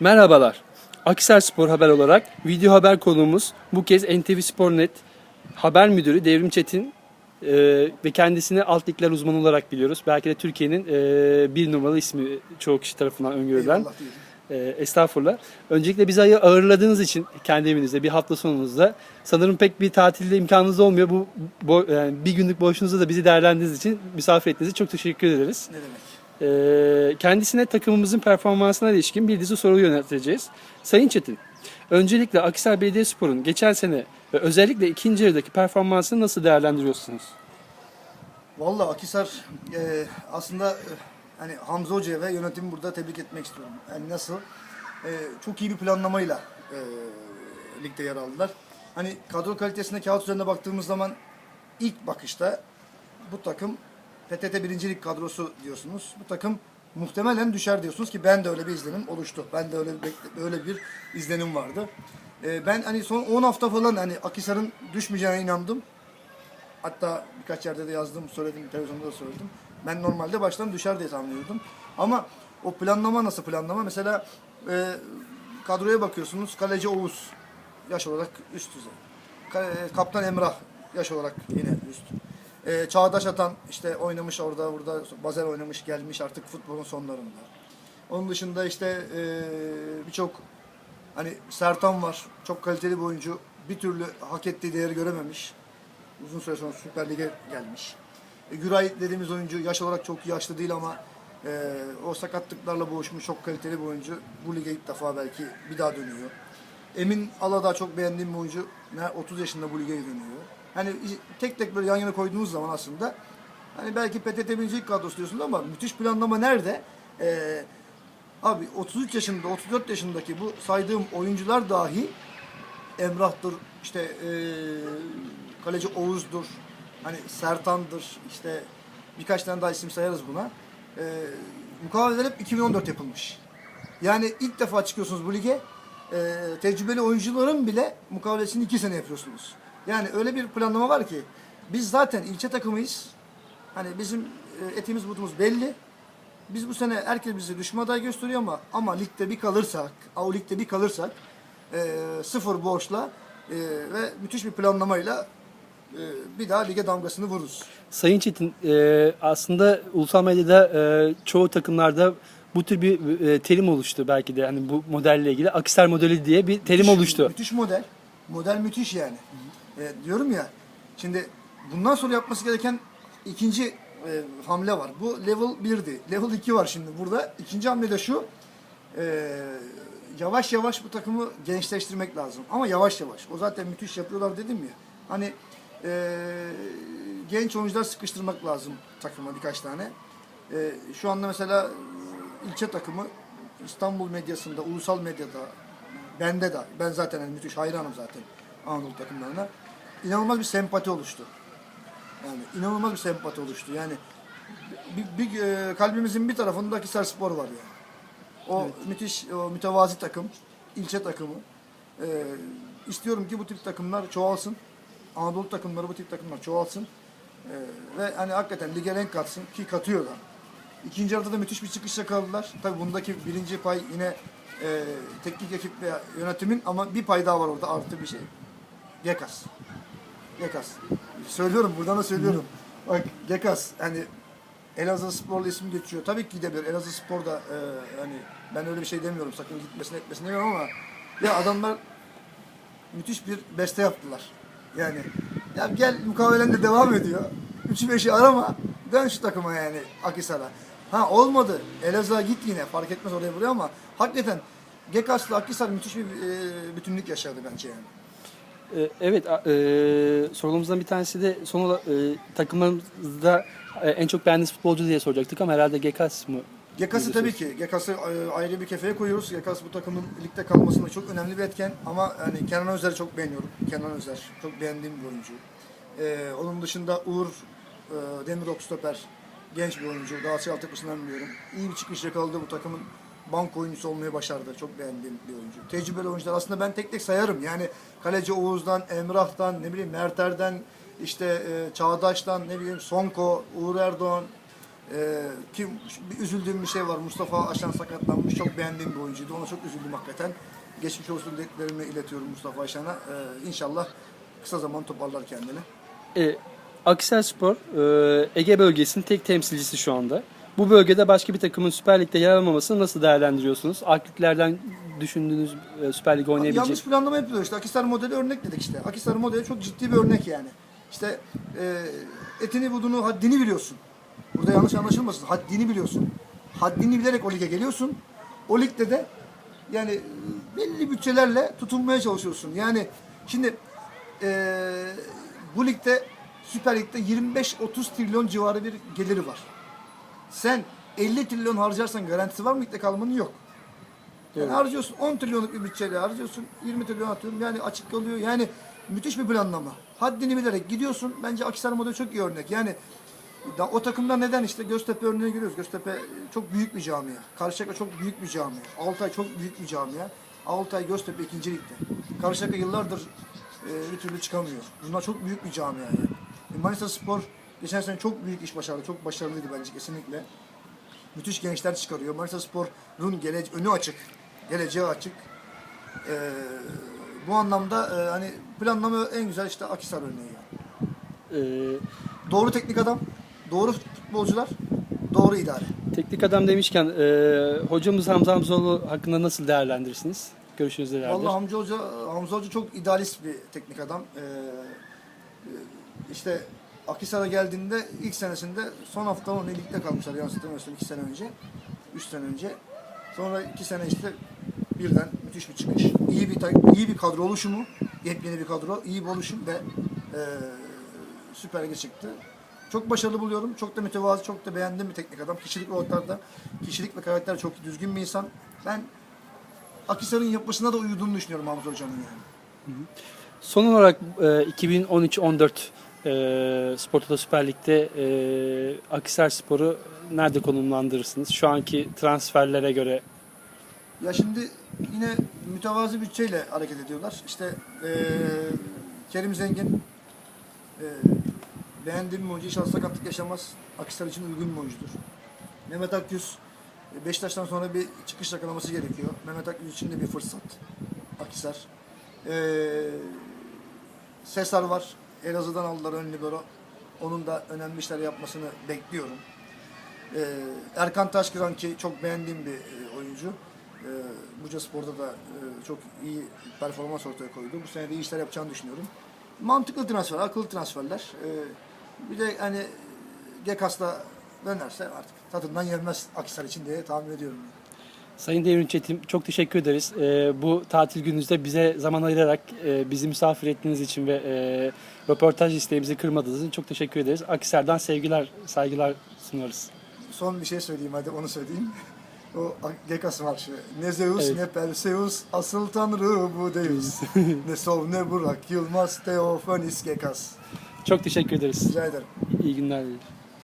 Merhabalar. Akisar Spor Haber olarak video haber konuğumuz bu kez NTV Spor.net haber müdürü Devrim Çetin e, ve kendisini alt ligler uzmanı olarak biliyoruz. Belki de Türkiye'nin e, bir numaralı ismi çoğu kişi tarafından öngörülen. E, estağfurullah. Öncelikle bizi ağırladığınız için kendi evinizde bir hafta sonunuzda sanırım pek bir tatilde imkanınız olmuyor. Bu bo- yani bir günlük boşluğunuzda da bizi değerlendirdiğiniz için misafir ettiğiniz için çok teşekkür ederiz. Ne demek? Ee, kendisine takımımızın performansına ilişkin bir dizi soru yönelteceğiz. Sayın Çetin, öncelikle Akhisar Belediyespor'un geçen sene ve özellikle ikinci yarıdaki performansını nasıl değerlendiriyorsunuz? Vallahi Akisar e, aslında e, hani Hamza Hoca'ya ve yönetimi burada tebrik etmek istiyorum. Yani nasıl? E, çok iyi bir planlamayla e, ligde yer aldılar. Hani kadro kalitesine kağıt üzerine baktığımız zaman ilk bakışta bu takım PTT birincilik kadrosu diyorsunuz. Bu takım muhtemelen düşer diyorsunuz ki ben de öyle bir izlenim oluştu. Ben de öyle bir, öyle bir izlenim vardı. E, ben hani son 10 hafta falan hani Akisar'ın düşmeyeceğine inandım. Hatta birkaç yerde de yazdım, söyledim, televizyonda da söyledim. Ben normalde baştan düşer diye tahmin. Ama o planlama nasıl planlama? Mesela e, kadroya bakıyorsunuz. Kaleci Oğuz yaş olarak üst düzey. E, Kaptan Emrah yaş olarak yine üst. E, Çağdaş Atan işte oynamış orada burada bazen oynamış gelmiş artık futbolun sonlarında. Onun dışında işte e, birçok hani Sertan var. Çok kaliteli bir oyuncu. Bir türlü hak ettiği değeri görememiş uzun süre sonra Süper Lig'e gelmiş. E, Güray dediğimiz oyuncu yaş olarak çok yaşlı değil ama e, o sakatlıklarla boğuşmuş çok kaliteli bir oyuncu. Bu lige ilk defa belki bir daha dönüyor. Emin Aladağ çok beğendiğim bir oyuncu. Ne 30 yaşında bu lige dönüyor. Hani tek tek böyle yan yana koyduğunuz zaman aslında hani belki PTT birinci kadrosu diyorsunuz ama müthiş planlama nerede? E, abi 33 yaşında 34 yaşındaki bu saydığım oyuncular dahi Emrah'dır, işte eee kaleci Oğuz'dur, hani Sertan'dır, işte birkaç tane daha isim sayarız buna. Eee mukaveleler hep 2014 yapılmış. Yani ilk defa çıkıyorsunuz bu lige, eee, tecrübeli oyuncuların bile mukavelesini iki sene yapıyorsunuz. Yani öyle bir planlama var ki, biz zaten ilçe takımıyız. Hani bizim e, etimiz budumuz belli. Biz bu sene herkes bizi düşman aday gösteriyor ama ama ligde bir kalırsak, o ligde bir kalırsak e, sıfır borçla e, ve müthiş bir planlamayla e, bir daha lige damgasını vururuz. Sayın Çetin, e, aslında ulusal medyada e, çoğu takımlarda bu tür bir e, terim oluştu belki de hani bu modelle ilgili. Akhisar modeli diye bir terim Müthiş- oluştu. Müthiş model. Model müthiş yani. E, diyorum ya. Şimdi bundan sonra yapması gereken ikinci e, hamle var. Bu level 1'di. Level 2 var şimdi burada. İkinci hamle de şu. e, yavaş yavaş bu takımı gençleştirmek lazım. Ama yavaş yavaş. O zaten müthiş yapıyorlar dedim ya. Hani e, genç oyuncular sıkıştırmak lazım takıma birkaç tane. E, şu anda mesela ilçe takımı İstanbul medyasında, ulusal medyada, bende de, ben zaten hani müthiş hayranım zaten Anadolu takımlarına. İnanılmaz bir sempati oluştu. Yani inanılmaz bir sempati oluştu. Yani bir, bir, e, kalbimizin bir tarafında Akhisar Spor var yani. O müthiş, o mütevazi takım, ilçe takımı. E, istiyorum ki bu tip takımlar çoğalsın. Anadolu takımları bu tip takımlar çoğalsın. E, ve hani hakikaten lige renk katsın ki katıyorlar. İkinci yarıda da müthiş bir çıkış yakaladılar. Tabii bundaki birinci pay yine e, teknik ekip ve yönetimin ama bir pay daha var orada artı bir şey. Gekas. Gekas. Söylüyorum buradan da söylüyorum. Bak Gekas hani Elazığ Spor'la isim geçiyor. Tabii ki gidebilir. Elazığ Spor da e, hani ben öyle bir şey demiyorum. Sakın gitmesin etmesin demiyorum ama ya adamlar müthiş bir beste yaptılar. Yani ya gel mukavelen de devam ediyor. Üçü beşi arama. Dön şu takıma yani Akisar'a. Ha olmadı. Elazığ'a git yine. Fark etmez oraya buraya ama hakikaten Gekas'la Akisar müthiş bir e, bütünlük yaşadı bence yani. E, Evet, e, sorularımızdan bir tanesi de son olarak e, takımlarımızda e, en çok beğendiğiniz futbolcu diye soracaktık ama herhalde Gekas mı? Gekas'ı tabii ki. Gekas'ı e, ayrı bir kefeye koyuyoruz. Gekas bu takımın ligde kalmasında çok önemli bir etken. Ama hani Kenan Özer'i çok beğeniyorum. Kenan Özer. Çok beğendiğim bir oyuncu. E, onun dışında Uğur e, Demirok stoper. Genç bir oyuncu. Galatasaray altyapısından biliyorum. İyi bir çıkış yakaladı bu takımın. Bank oyuncusu olmayı başardı. Çok beğendiğim bir oyuncu. Tecrübeli oyuncular. Aslında ben tek tek sayarım. Yani kaleci Oğuz'dan, Emrah'tan, ne bileyim Merter'den, işte e, Çağdaş'tan, ne bileyim Sonko, Uğur Erdoğan, Ee, ki bir üzüldüğüm bir şey var. Mustafa Aşan sakatlanmış. Çok beğendiğim bir oyuncuydu. Ona çok üzüldüm hakikaten. Geçmiş olsun dileklerimi iletiyorum Mustafa Aşan'a. Ee, inşallah kısa zaman toparlar kendini. E, Akhisar Spor e, Ege bölgesinin tek temsilcisi şu anda. Bu bölgede başka bir takımın Süper Lig'de yer almamasını nasıl değerlendiriyorsunuz? Akliklerden düşündüğünüz e, Süper Lig oynayabilecek Yanlış planlama yapılıyor işte. Akisar modeli örnek dedik işte. Akisar modeli çok ciddi bir örnek yani. İşte e, etini budunu haddini biliyorsun. Burada yanlış anlaşılmasın. Haddini biliyorsun. Haddini bilerek o lige geliyorsun. O ligde de yani e, belli bütçelerle tutunmaya çalışıyorsun. Yani şimdi e, bu ligde Süper Lig'de 25-30 trilyon civarı bir geliri var. Sen 50 trilyon harcarsan garantisi var mı ligde kalmanın? Yok. Yani Evet. harcıyorsun 10 trilyonluk bir bütçeyle harcıyorsun 20 trilyon atıyorum yani açık kalıyor yani müthiş bir planlama. Haddini bilerek gidiyorsun bence Akisar modeli çok iyi örnek yani da, o takımda neden işte Göztepe örneğini görüyoruz. Göztepe e, çok büyük bir camia. Karşıyaka çok büyük bir camia. Altay çok büyük bir camia. Altay Göztepe ikinci ligde. Karşıyaka yıllardır e, bir türlü çıkamıyor. Bunlar çok büyük bir camia yani. E, Manisa Spor geçen sene çok büyük iş başardı. Çok başarılıydı bence kesinlikle. Müthiş gençler çıkarıyor. Manisa Spor'un gele önü açık. Geleceği açık. Ee, bu anlamda e, hani planlama en güzel işte Akisar örneği. yani. E, Doğru teknik adam, doğru futbolcular, doğru idare. teknik adam demişken e, hocamız Hamza Hamzoğlu hakkında nasıl değerlendirirsiniz? Görüşünüz nelerdir? Vallahi Hamza Hoca, Hamza Hoca çok idealist bir teknik adam. Ee, işte Akisar'a geldiğinde ilk senesinde son hafta onu ligde kalmışlar yanlış hatırlamıyorsam iki sene önce. Üç sene önce. Sonra iki sene işte birden müthiş bir çıkış. İyi bir iyi bir kadro oluşumu, yepyeni bir kadro, iyi bir oluşum ve e, Süper Lig'e çıktı. Çok başarılı buluyorum. Çok da mütevazı, çok da beğendiğim bir teknik adam. Kişilik olarak kişilik ve karakter çok düzgün bir insan. Ben Akisar'ın yapısına da uyuduğunu düşünüyorum Hamza Hoca'nın yani. Son olarak e, 2013-14 e, Sportoto Süper Lig'de e, Akhisar Spor'u nerede konumlandırırsınız? Şu anki transferlere göre Ya şimdi yine mütevazi bütçeyle hareket ediyorlar. İşte eee, Kerim Zengin eee beğendiğim bir oyuncu. İnşallah sakatlık yaşamaz. Akisar için uygun bir oyuncudur. Mehmet Akyüz e, Beşiktaş'tan sonra bir çıkış yakalaması gerekiyor. Mehmet Akyüz için de bir fırsat. Akisar. Eee Sesar var. Elazığ'dan aldılar ön libero. Onun da önemli işler yapmasını bekliyorum. Ee, Erkan Taşkıran ki çok beğendiğim bir e, oyuncu. Ee, Buca Spor'da da e, çok iyi performans ortaya koydu. Bu sene de iyi işler yapacağını düşünüyorum. Mantıklı transfer, akıllı transferler. Ee, bir de hani Gekas'la dönerse artık tadından yenmez Akisar için diye tahmin ediyorum. Sayın Devrim Çetin çok teşekkür ederiz. E, bu tatil gününüzde bize zaman ayırarak e, bizi misafir ettiğiniz için ve e, röportaj isteğimizi kırmadığınız için çok teşekkür ederiz. Akhisar'dan sevgiler, saygılar sunuyoruz. Son bir şey söyleyeyim hadi onu söyleyeyim. O Gekas marşı. Ne Zeus Evet. ne Perseus, asıl tanrı bu Deus. ne Sov ne Burak Yılmaz, Teofanis Gekas. Çok teşekkür ederiz. Rica ederim. İyi günler dilerim.